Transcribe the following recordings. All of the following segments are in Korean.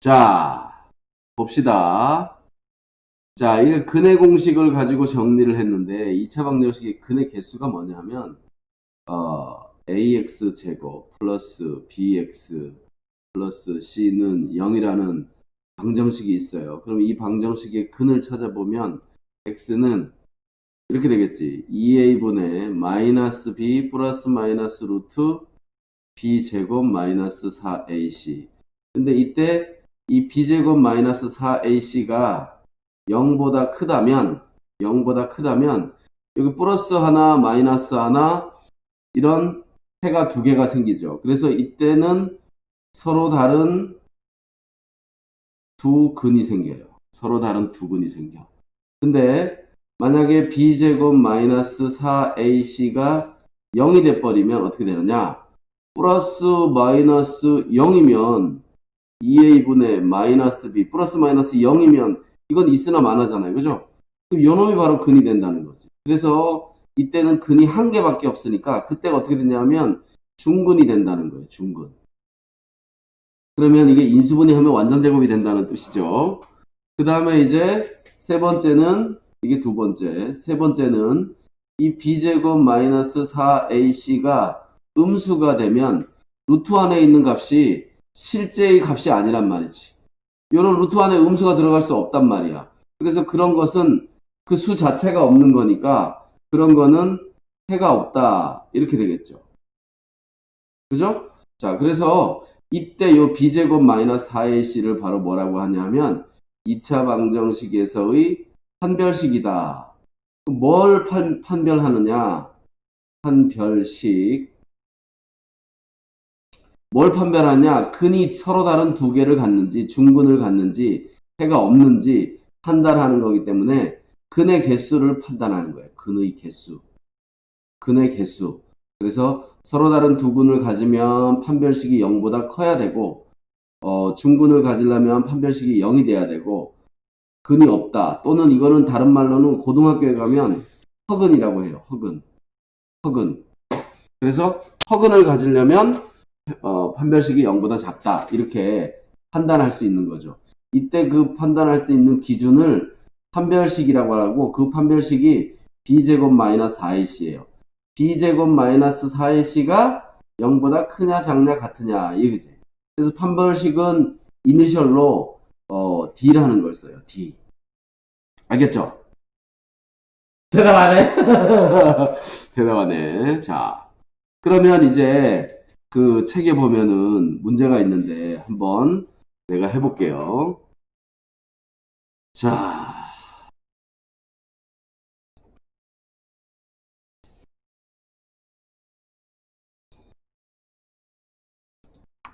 자, 봅시다. 자, 이 근의 공식을 가지고 정리를 했는데 2차 방정식의 근의 개수가 뭐냐 하면 어, ax 제곱 플러스 bx 플러스 c는 0이라는 방정식이 있어요. 그럼 이 방정식의 근을 찾아보면 x는 이렇게 되겠지. 2a분의 마이너스 b 플러스 마이너스 루트 b 제곱 마이너스 4ac. 근데 이때 이 b제곱 마이너스 4ac가 0보다 크다면 0보다 크다면 여기 플러스 하나 마이너스 하나 이런 해가 두 개가 생기죠. 그래서 이때는 서로 다른 두 근이 생겨요. 서로 다른 두 근이 생겨. 근데 만약에 b제곱 마이너스 4ac가 0이 돼버리면 어떻게 되느냐? 플러스 마이너스 0이면 2a분의 마이너스 b 플러스 마이너스 0이면 이건 있으나 마나잖아요. 그죠? 그럼 요놈이 바로 근이 된다는 거지. 그래서 이때는 근이 한 개밖에 없으니까 그때가 어떻게 되냐면 중근이 된다는 거예요. 중근. 그러면 이게 인수분해 하면 완전 제곱이 된다는 뜻이죠. 그 다음에 이제 세 번째는 이게 두 번째. 세 번째는 이 b제곱 마이너스 4ac가 음수가 되면 루트 안에 있는 값이 실제의 값이 아니란 말이지. 요런 루트 안에 음수가 들어갈 수 없단 말이야. 그래서 그런 것은 그 수 자체가 없는 거니까 그런 거는 해가 없다. 이렇게 되겠죠. 그죠? 자, 그래서 이때 요 b제곱 마이너스 4ac를 바로 뭐라고 하냐면 2차 방정식에서의 판별식이다. 뭘 판, 판별하느냐? 판별식. 뭘 판별하냐? 근이 서로 다른 두 개를 갖는지, 중근을 갖는지, 해가 없는지 판단하는 거기 때문에 근의 개수를 판단하는 거예요. 근의 개수. 근의 개수. 그래서 서로 다른 두 근을 가지면 판별식이 0보다 커야 되고, 어, 중근을 가지려면 판별식이 0이 돼야 되고, 근이 없다. 또는 이거는 다른 말로는 고등학교에 가면 허근이라고 해요. 허근. 허근. 그래서 허근을 가지려면 어, 판별식이 0보다 작다. 이렇게 판단할 수 있는 거죠. 이때 그 판단할 수 있는 기준을 판별식이라고 하고 그 판별식이 b제곱 마이너스 4ac예요. b제곱 마이너스 4ac가 0보다 크냐 작냐 같으냐 이거지. 그래서 판별식은 이니셜로 어, D라는 걸 써요. D. 알겠죠? 대답하네. 대답하네. 자, 그러면 이제 그 책에 보면은 문제가 있는데 한번 내가 해볼게요. 자,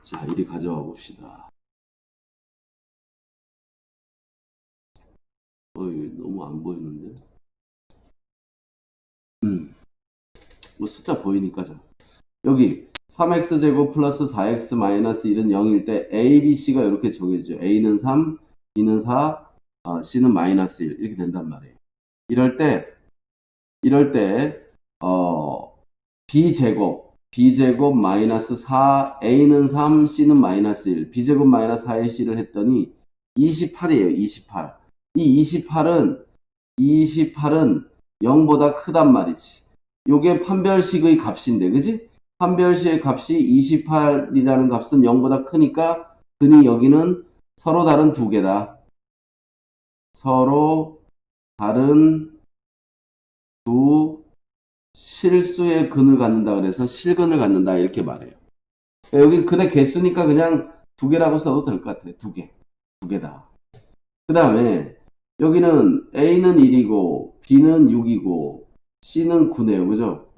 자, 이리 가져와 봅시다. 어, 이거 너무 안 보이는데? 음, 뭐 숫자 보이니까 자. 여기 3x제곱 플러스 4x 마이너스 1은 0일 때 a, b, c가 이렇게 정해지죠. a는 3, b는 4, 어, c는 마이너스 1 이렇게 된단 말이에요. 이럴 때 이럴 때 어, b제곱 b제곱 마이너스 4 a는 3, c는 마이너스 1 b제곱 마이너스 4의 c를 했더니 28이에요. 28. 이 28은 28은 0보다 크단 말이지. 요게 판별식의 값인데, 그지? 판별식의 값이 28이라는 값은 0보다 크니까 근이 여기는 서로 다른 두 개다. 서로 다른 두 실수의 근을 갖는다 그래서 실근을 갖는다 이렇게 말해요. 여기 근의 개수니까 그냥 두 개라고 써도 될 것 같아요. 두 개. 두 개다. 그 다음에 여기는 A는 1이고 B는 6이고 C는 9네요. 그죠?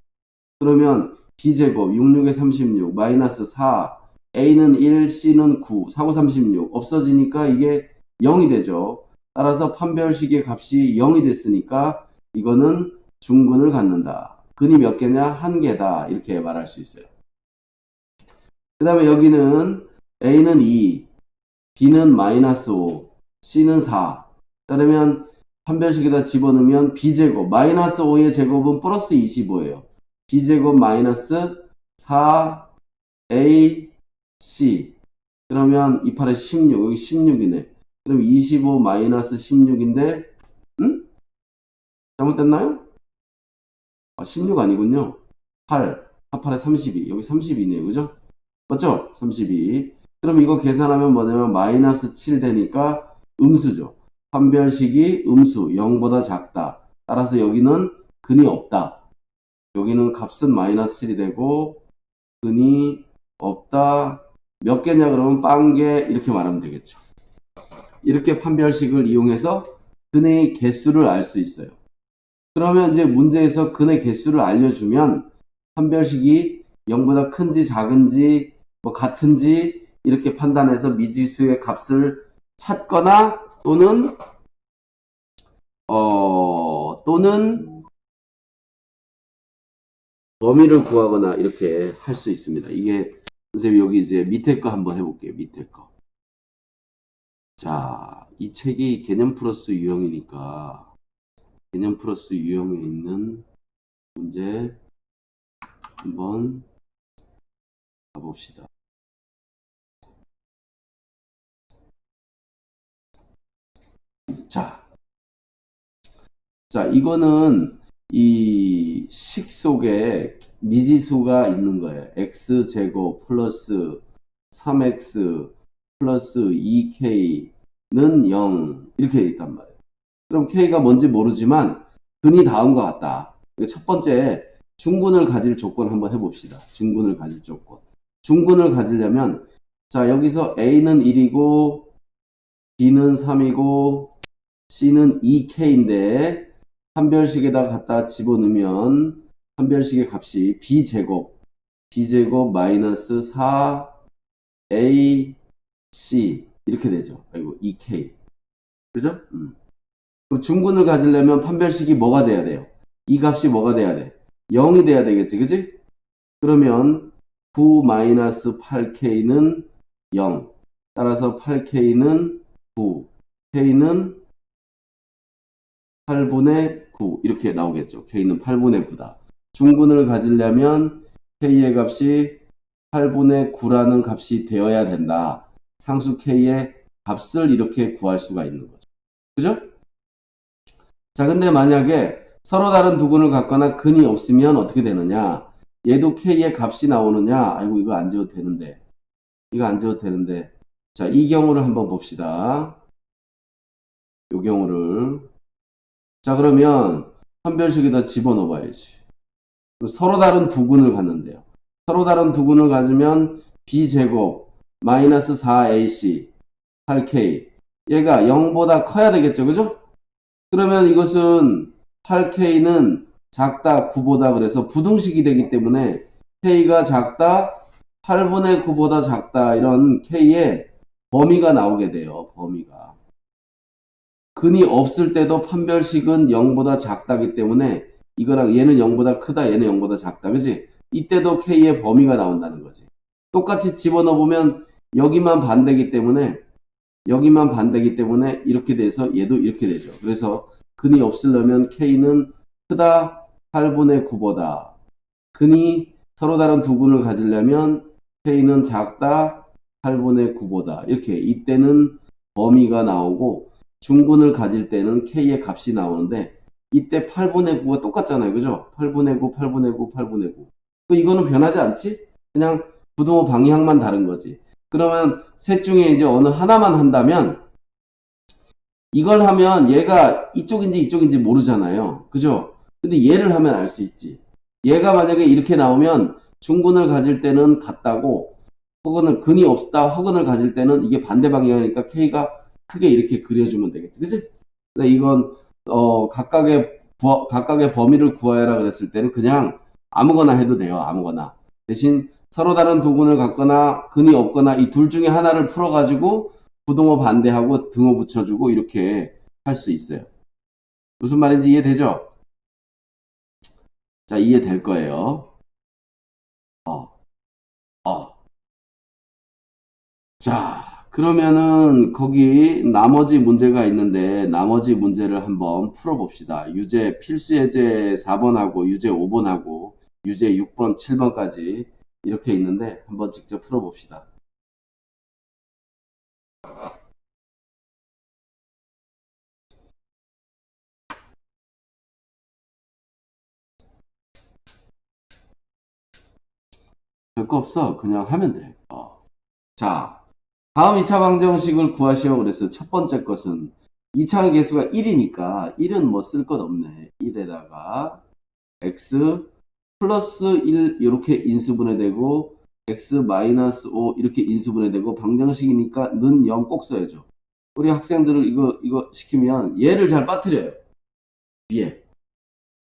그러면 B제곱 66에 36 마이너스 4 A는 1, C는 9 4, 9, 36 없어지니까 이게 0이 되죠. 따라서 판별식의 값이 0이 됐으니까 이거는 중근을 갖는다. 근이 몇 개냐? 한 개다. 이렇게 말할 수 있어요. 그 다음에 여기는 A는 2, B는 마이너스 5, C는 4. 그러면 판별식에다 집어넣으면 B제곱, 마이너스 5의 제곱은 플러스 25예요. B제곱 마이너스 4, A, C. 그러면 28에 16, 여기 16이네. 그럼 25 마이너스 16인데, 응? 잘못됐나요? 아, 16 아니군요. 8, 48에 32, 여기 32네요. 그죠? 맞죠? 32. 그럼 이거 계산하면 뭐냐면 마이너스 7 되니까 음수죠. 판별식이 음수, 0보다 작다. 따라서 여기는 근이 없다. 여기는 값은 마이너스 7이 되고 근이 없다. 몇 개냐 그러면 빵개 이렇게 말하면 되겠죠. 이렇게 판별식을 이용해서 근의 개수를 알 수 있어요. 그러면 이제 문제에서 근의 개수를 알려주면 판별식이 0보다 큰지 작은지 뭐 같은지 이렇게 판단해서 미지수의 값을 찾거나 또는 어 또는 범위를 구하거나 이렇게 할 수 있습니다. 이게 선생님 여기 이제 밑에 거 한번 해볼게요. 밑에 거. 자, 이 책이 개념 플러스 유형이니까 개념 플러스 유형에 있는 문제 한번 가봅시다. 자, 자, 이거는 이 식 속에 미지수가 있는 거예요. x제곱 플러스 3x 플러스 2k는 0 이렇게 돼 있단 말이에요. 그럼 k가 뭔지 모르지만 근이 다음과 같다. 첫 번째 중근을 가질 조건 한번 해봅시다. 중근을 가질 조건. 중근을 가지려면 자 여기서 a는 1이고 b는 3이고 c는 2k인데 판별식에다 갖다 집어넣으면 판별식의 값이 b제곱 b제곱 마이너스 4a c 이렇게 되죠. 아이고 2k 그죠? 음. 그럼 중근을 가지려면 판별식이 뭐가 돼야 돼요? 이 값이 뭐가 돼야 돼? 0이 돼야 되겠지, 그지? 그러면 9 마이너스 8k는 0. 따라서 8k는 9, k는 8분의 9 이렇게 나오겠죠. k는 8분의 9다. 중근을 가지려면 k의 값이 8분의 9라는 값이 되어야 된다. 상수 k의 값을 이렇게 구할 수가 있는 거죠. 그죠? 자, 근데 만약에 서로 다른 두 근을 갖거나 근이 없으면 어떻게 되느냐? 얘도 k의 값이 나오느냐? 아이고, 이거 안 지워도 되는데. 이거 안 지워도 되는데. 자, 이 경우를 한번 봅시다. 이 경우를. 자, 그러면 판별식에다 집어넣어 봐야지. 서로 다른 두 근을 갖는데요. 서로 다른 두 근을 가지면 b제곱 마이너스 4ac 8k 얘가 0보다 커야 되겠죠. 그죠? 그러면 이것은 8k는 작다 9보다 그래서 부등식이 되기 때문에 k가 작다 8분의 9보다 작다 이런 k의 범위가 나오게 돼요. 범위가. 근이 없을 때도 판별식은 0보다 작다기 때문에 이거랑 얘는 0보다 크다 얘는 0보다 작다 그지? 이때도 k의 범위가 나온다는 거지. 똑같이 집어넣어 보면 여기만 반대기 때문에 여기만 반대기 때문에 이렇게 돼서 얘도 이렇게 되죠. 그래서 근이 없으려면 k는 크다 8분의 9보다 근이 서로 다른 두 근을 가지려면 k는 작다 8분의 9보다 이렇게 이때는 범위가 나오고 중근을 가질 때는 k의 값이 나오는데 이때 8분의 9가 똑같잖아요. 그죠? 8분의 9, 8분의 9, 8분의 9. 이거는 변하지 않지? 그냥 부등호 방향만 다른 거지. 그러면 셋 중에 이제 어느 하나만 한다면 이걸 하면 얘가 이쪽인지 이쪽인지 모르잖아요. 그죠? 근데 얘를 하면 알 수 있지. 얘가 만약에 이렇게 나오면 중근을 가질 때는 같다고 허근을 근이 없다 허근을 가질 때는 이게 반대 방향이니까 K가 크게 이렇게 그려주면 되겠지. 그치? 근데 이건 어 각각의 부- 각각의 범위를 구하여라 그랬을 때는 그냥 아무거나 해도 돼요. 아무거나. 대신 서로 다른 두 근을 갖거나 근이 없거나 이 둘 중에 하나를 풀어가지고 부동호 반대하고 등호 붙여주고 이렇게 할 수 있어요. 무슨 말인지 이해되죠? 자, 이해될 거예요. 어, 어. 자, 그러면은 거기 나머지 문제가 있는데 나머지 문제를 한번 풀어봅시다. 유제 필수 예제 4번하고 유제 5번하고 유제 6번, 7번까지 이렇게 있는데 한번 직접 풀어봅시다. 별거 없어. 그냥 하면 돼. 어. 자, 다음 2차 방정식을 구하시오. 그래서 첫 번째 것은 2차의 개수가 1이니까 1은 뭐 쓸 것 없네. 1에다가 x 플러스 1 이렇게 인수분해 되고 x 마이너스 5 이렇게 인수분해 되고 방정식이니까 는 0 꼭 써야죠. 우리 학생들을 이거 이거 시키면 얘를 잘 빠뜨려요. 위에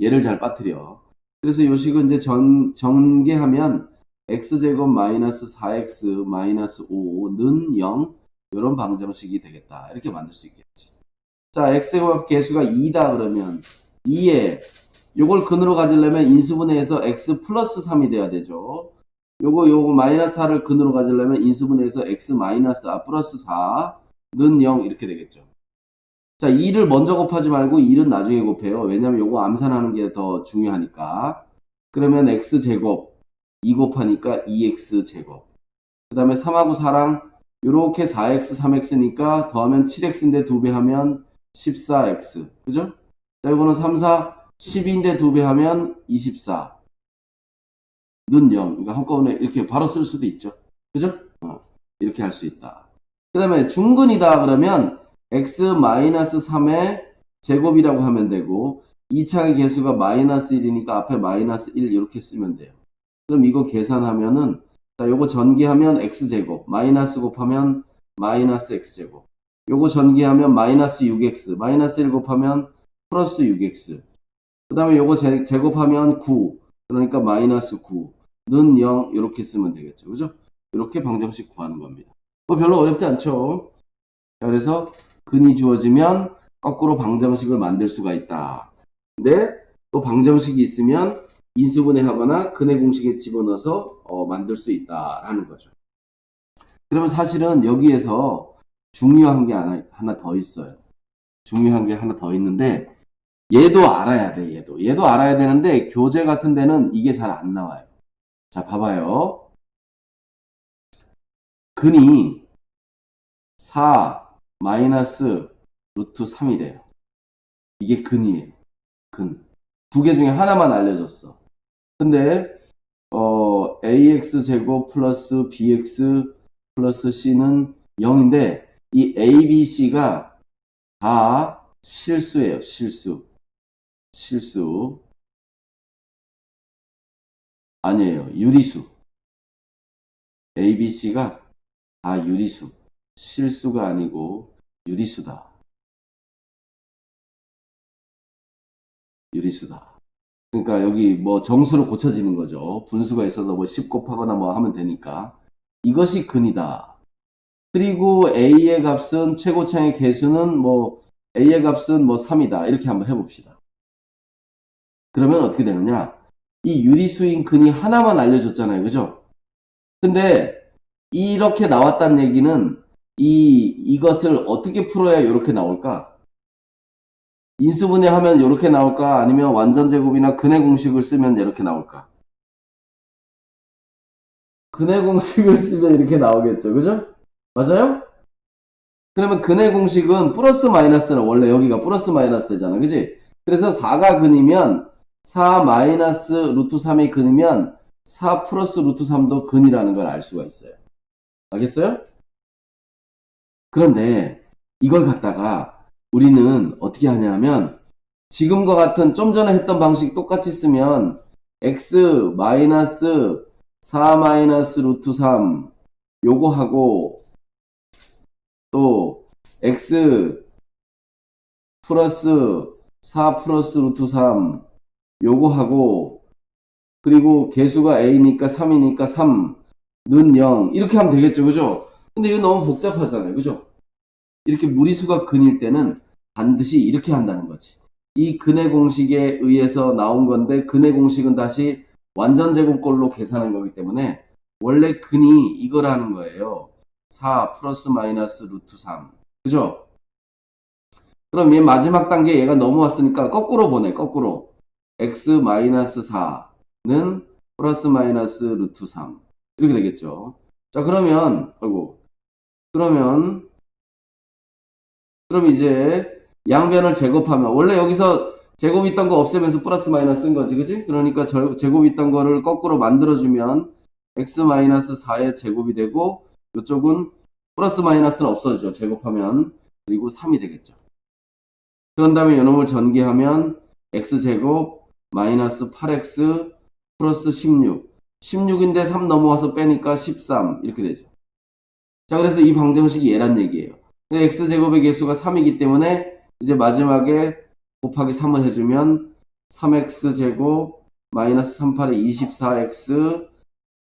얘를 잘 빠뜨려. 그래서 요식은 이제 전 전개하면 x제곱 마이너스 4x 마이너스 5는 0 이런 방정식이 되겠다. 이렇게 만들 수 있겠지. 자, x제곱 개수가 2다 그러면 2에 요걸 근으로 가지려면 인수분해해서 x 플러스 3이 돼야 되죠. 요거 요거 마이너스 4를 근으로 가지려면 인수분해해서 x 마이너스 아 플러스 4는 0 이렇게 되겠죠. 자, 2를 먼저 곱하지 말고 1은 나중에 곱해요. 왜냐면 요거 암산하는 게 더 중요하니까. 그러면 x제곱 2 곱하니까 2x 제곱. 그 다음에 3하고 4랑 요렇게 4x, 3x니까 더하면 7x인데 2배 하면 14x. 그죠? 자, 이거는 3, 4, 12인데 2배 하면 24. 는 0. 그러니까 한꺼번에 이렇게 바로 쓸 수도 있죠. 그죠? 어, 이렇게 할 수 있다. 그 다음에 중근이다 그러면 x-3의 제곱이라고 하면 되고 2차의 개수가 마이너스 1이니까 앞에 마이너스 1 이렇게 쓰면 돼요. 그럼 이거 계산하면은 자, 요거 전개하면 x제곱, 마이너스 곱하면 마이너스 x제곱. 요거 전개하면 마이너스 6x, 마이너스 1 곱하면 플러스 6x. 그 다음에 요거 제, 제곱하면 9, 그러니까 마이너스 9 는 0 이렇게 쓰면 되겠죠. 그죠? 이렇게 방정식 구하는 겁니다. 뭐 별로 어렵지 않죠? 자, 그래서 근이 주어지면 거꾸로 방정식을 만들 수가 있다. 근데 또 방정식이 있으면 인수분해 하거나 근의 공식에 집어넣어서 어, 만들 수 있다라는 거죠. 그러면 사실은 여기에서 중요한 게 하나, 하나 더 있어요. 중요한 게 하나 더 있는데 얘도 알아야 돼, 얘도. 얘도 알아야 되는데 교재 같은 데는 이게 잘 안 나와요. 자, 봐봐요. 근이 4 마이너스 루트 3이래요. 이게 근이에요. 근. 두 개 중에 하나만 알려줬어. 근데 어, ax 제곱 플러스 bx 플러스 c는 0인데 이 a, b, c가 다 실수예요. 실수. 실수. 아니에요. 유리수. a, b, c가 다 유리수. 실수가 아니고 유리수다. 유리수다. 그러니까 여기 뭐 정수로 고쳐지는 거죠. 분수가 있어서 뭐 10 곱하거나 뭐 하면 되니까. 이것이 근이다. 그리고 a의 값은 최고차의 개수는 뭐 a의 값은 뭐 3이다. 이렇게 한번 해봅시다. 그러면 어떻게 되느냐? 이 유리수인 근이 하나만 알려줬잖아요. 그죠? 근데 이렇게 나왔다는 얘기는 이 이것을 어떻게 풀어야 이렇게 나올까? 인수분해 하면 이렇게 나올까? 아니면 완전 제곱이나 근의 공식을 쓰면 이렇게 나올까? 근의 공식을 쓰면 이렇게 나오겠죠. 그죠? 맞아요? 그러면 근의 공식은 플러스 마이너스는 원래 여기가 플러스 마이너스 되잖아. 그지? 그래서 4가 근이면 4 마이너스 루트 3이 근이면 4 플러스 루트 3도 근이라는 걸 알 수가 있어요. 알겠어요? 그런데 이걸 갖다가 우리는 어떻게 하냐면 지금과 같은 좀 전에 했던 방식 똑같이 쓰면 x 마이너스 4 마이너스 루트 3 요거 하고 또 x 플러스 4 플러스 루트 3 요거 하고 그리고 개수가 a니까 3이니까 3는 0 이렇게 하면 되겠죠. 그죠? 근데 이거 너무 복잡하잖아요. 그죠 이렇게 무리수가 근일 때는 반드시 이렇게 한다는 거지. 이 근의 공식에 의해서 나온 건데 근의 공식은 다시 완전 제곱꼴로 계산한 거기 때문에 원래 근이 이거라는 거예요. 4 플러스 마이너스 루트 3 그죠? 그럼 얘 마지막 단계 얘가 넘어왔으니까 거꾸로 보내 거꾸로. X 마이너스 4는 플러스 마이너스 루트 3 이렇게 되겠죠. 자 그러면 아이고. 그러면 그럼 이제 양변을 제곱하면 원래 여기서 제곱 있던 거 없애면서 플러스 마이너스 쓴 거지 그지? 그러니까 저- 제곱 있던 거를 거꾸로 만들어주면 x-4의 제곱이 되고 이쪽은 플러스 마이너스는 없어지죠. 제곱하면 그리고 3이 되겠죠. 그런 다음에 이놈을 전개하면 x제곱 마이너스 8x 플러스 16 16인데 3 넘어와서 빼니까 13 이렇게 되죠. 자 그래서 이 방정식이 얘란 얘기예요. 근데 x제곱의 개수가 3이기 때문에 이제 마지막에 곱하기 3을 해주면 3x제곱 마이너스 38에 24x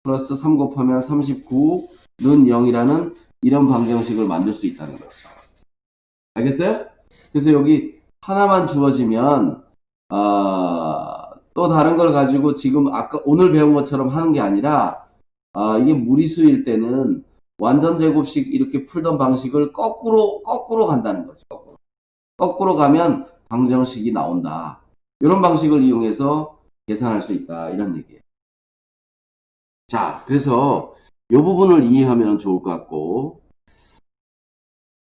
플러스 3 곱하면 39는 0이라는 이런 방정식을 만들 수 있다는 거죠. 알겠어요? 그래서 여기 하나만 주어지면 아, 또 다른 걸 가지고 지금 아까 오늘 배운 것처럼 하는 게 아니라 아, 이게 무리수일 때는 완전 제곱식 이렇게 풀던 방식을 거꾸로 거꾸로 간다는 거죠. 거꾸로. 거꾸로 가면 방정식이 나온다. 이런 방식을 이용해서 계산할 수 있다. 이런 얘기예요. 자, 그래서 이 부분을 이해하면 좋을 것 같고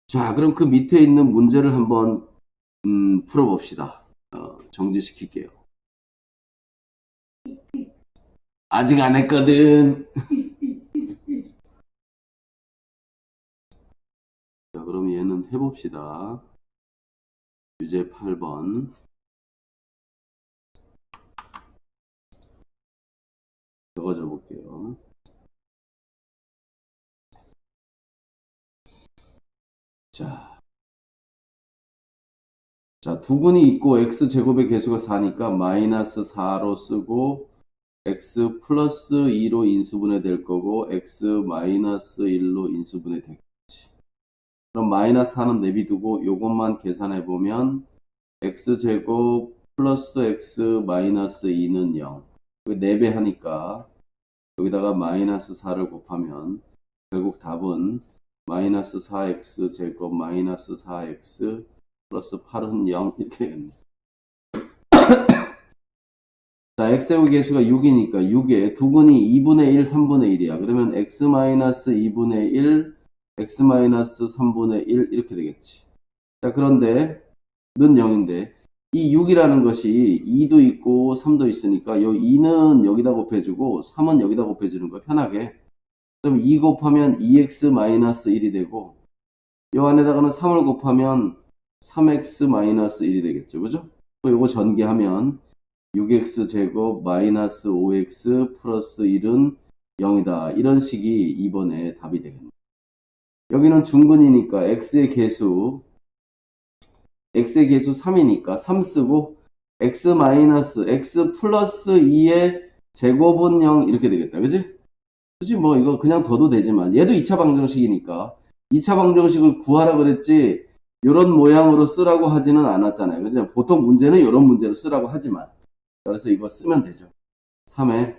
자, 그럼 그 밑에 있는 문제를 한번 음, 풀어봅시다. 어, 정지시킬게요. 아직 안 했거든. 자, 그럼 얘는 해봅시다. 유제 8번. 적어줘 볼게요. 자. 자, 두근이 있고 x제곱의 개수가 4니까 마이너스 4로 쓰고 x 플러스 2로 인수분해 될 거고 x 마이너스 1로 인수분해 되겠지. 그럼 마이너스 4는 내비두고 요것만 계산해 보면 x제곱 플러스 x 마이너스 2는 0. 4배 하니까 여기다가 마이너스 4를 곱하면 결국 답은 마이너스 4x 제곱 마이너스 4x 플러스 8은 0 이렇게 되겠네. 자, x의 개수가 6이니까 6에 두근이 2분의 1, 3분의 1이야. 그러면 x 마이너스 2분의 1, x 마이너스 3분의 1 이렇게 되겠지. 자, 그런데 는 0인데 이 6이라는 것이 2도 있고 3도 있으니까 요 2는 여기다 곱해주고 3은 여기다 곱해주는 거 편하게. 그럼 2 곱하면 2x 마이너스 1이 되고 요 안에다가는 3을 곱하면 3x 마이너스 1이 되겠죠. 그죠? 또 요거 전개하면 6x 제곱 마이너스 5x 플러스 1은 0이다. 이런 식이 이번에 답이 되겠네. 여기는 중근이니까 x의 개수 x의 개수 3이니까 3 쓰고 x 마이너스 x 플러스 2의 제곱은 0 이렇게 되겠다. 그지? 그지 뭐 이거 그냥 둬도 되지만 얘도 2차 방정식이니까 2차 방정식을 구하라 그랬지 이런 모양으로 쓰라고 하지는 않았잖아요. 그죠? 보통 문제는 이런 문제로 쓰라고 하지만 그래서 이거 쓰면 되죠. 3에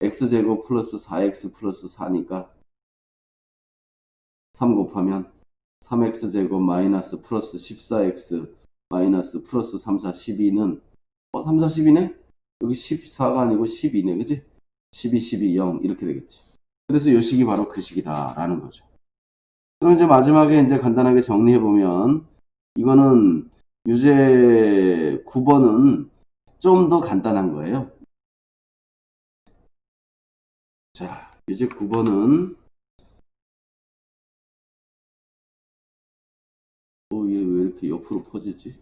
x제곱 플러스 4x 플러스 4니까 3 곱하면 3x제곱 마이너스 플러스 14x 마이너스 플러스 3, 4, 12는 어, 3, 4, 12네? 여기 14가 아니고 12네. 그지? 12, 12, 0 이렇게 되겠지. 그래서 요 식이 바로 그 식이다 라는 거죠. 그럼 이제 마지막에 이제 간단하게 정리해 보면 이거는 유제 9번은 좀 더 간단한 거예요. 자, 유제 9번은 어, 얘 왜 이렇게 옆으로 퍼지지?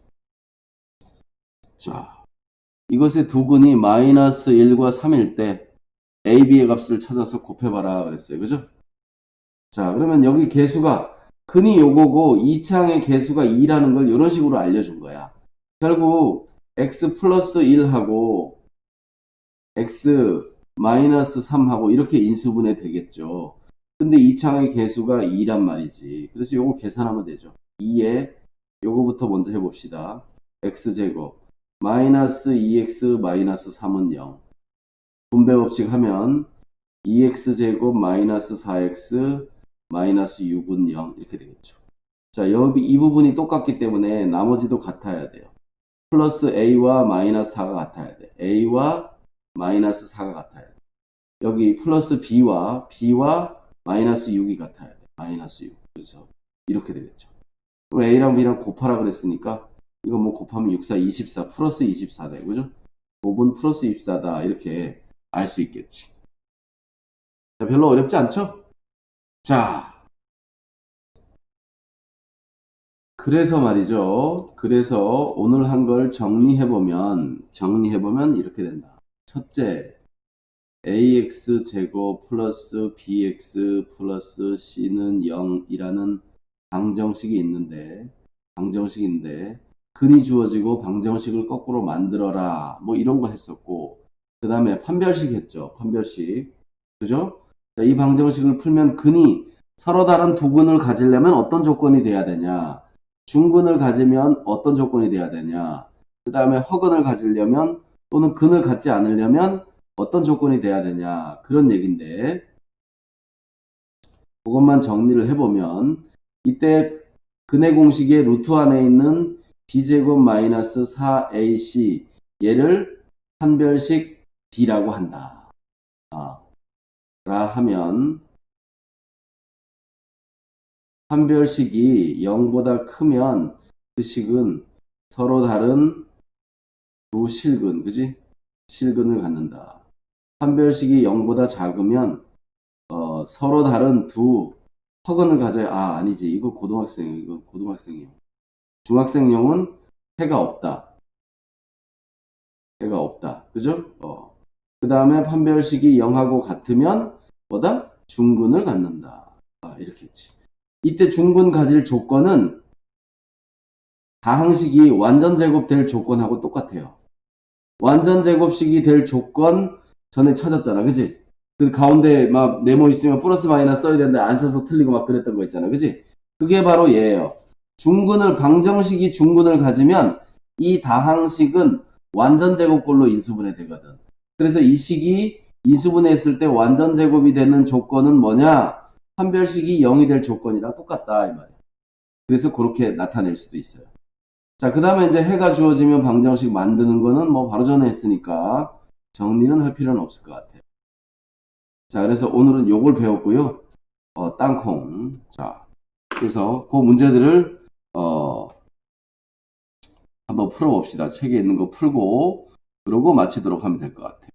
자, 이것의 두근이 마이너스 1과 3일 때 a, b의 값을 찾아서 곱해봐라 그랬어요. 그죠? 자, 그러면 여기 개수가 근이 요거고 2창의 개수가 2라는 걸 이런 식으로 알려준 거야. 결국 x 플러스 1하고 x 마이너스 3하고 이렇게 인수분해 되겠죠. 근데 2창의 개수가 2란 말이지. 그래서 요거 계산하면 되죠. 2에 요거부터 먼저 해봅시다. x제곱 마이너스 2x 마이너스 3은 0 분배 법칙 하면 2x제곱 마이너스 4x 마이너스 6은 0 이렇게 되겠죠. 자 여기 이 부분이 똑같기 때문에 나머지도 같아야 돼요. 플러스 a와 마이너스 4가 같아야 돼. a와 마이너스 4가 같아야 돼. 여기 플러스 b와 b와 마이너스 6이 같아야 돼. 마이너스 6. 그렇죠. 이렇게 되겠죠. A랑 B랑 곱하라 그랬으니까 이거 뭐 곱하면 6, 4, 24 플러스 24다. 그죠? 5분 플러스 24다. 이렇게 알 수 있겠지. 자, 별로 어렵지 않죠? 자, 그래서 말이죠. 그래서 오늘 한 걸 정리해보면, 정리해보면 이렇게 된다. 첫째, ax 제곱 플러스 bx 플러스 c는 0이라는 방정식이 있는데, 방정식인데, 근이 주어지고 방정식을 거꾸로 만들어라. 뭐 이런 거 했었고, 그 다음에 판별식 했죠. 판별식. 그죠? 자, 이 방정식을 풀면 근이 서로 다른 두 근을 가지려면 어떤 조건이 돼야 되냐? 중근을 가지면 어떤 조건이 돼야 되냐? 그 다음에 허근을 가지려면 또는 근을 갖지 않으려면 어떤 조건이 돼야 되냐? 그런 얘기인데, 그것만 정리를 해보면, 이때 근의 공식의 루트 안에 있는 b제곱 마이너스 4ac 얘를 판별식 d라고 한다. 아, 라 하면 판별식이 0보다 크면 그 식은 서로 다른 두 실근, 그지? 실근을 갖는다. 판별식이 0보다 작으면 어, 서로 다른 두 허근을 가져야 아 아니지 이거 고등학생 이거 고등학생이요. 중학생용은 해가 없다. 해가 없다. 그죠? 어. 그 다음에 판별식이 0하고 같으면 뭐다? 중근을 갖는다. 아, 이렇게 했지. 이때 중근 가질 조건은 다항식이 완전 제곱될 조건하고 똑같아요. 완전 제곱식이 될 조건 전에 찾았잖아. 그지? 그 가운데 막 네모 있으면 플러스 마이너스 써야 되는데 안 써서 틀리고 막 그랬던 거 있잖아. 그지? 그게 바로 얘예요. 중근을 방정식이 중근을 가지면 이 다항식은 완전 제곱꼴로 인수분해 되거든. 그래서 이 식이 인수분해했을 때 완전 제곱이 되는 조건은 뭐냐? 판별식이 0이 될 조건이랑 똑같다 이 말이야. 그래서 그렇게 나타낼 수도 있어요. 자, 그 다음에 이제 해가 주어지면 방정식 만드는 거는 뭐 바로 전에 했으니까 정리는 할 필요는 없을 것 같아요. 자, 그래서 오늘은 요걸 배웠고요. 어, 땅콩. 자, 그래서 그 문제들을 어, 한번 풀어봅시다. 책에 있는 거 풀고 그러고 마치도록 하면 될 것 같아요.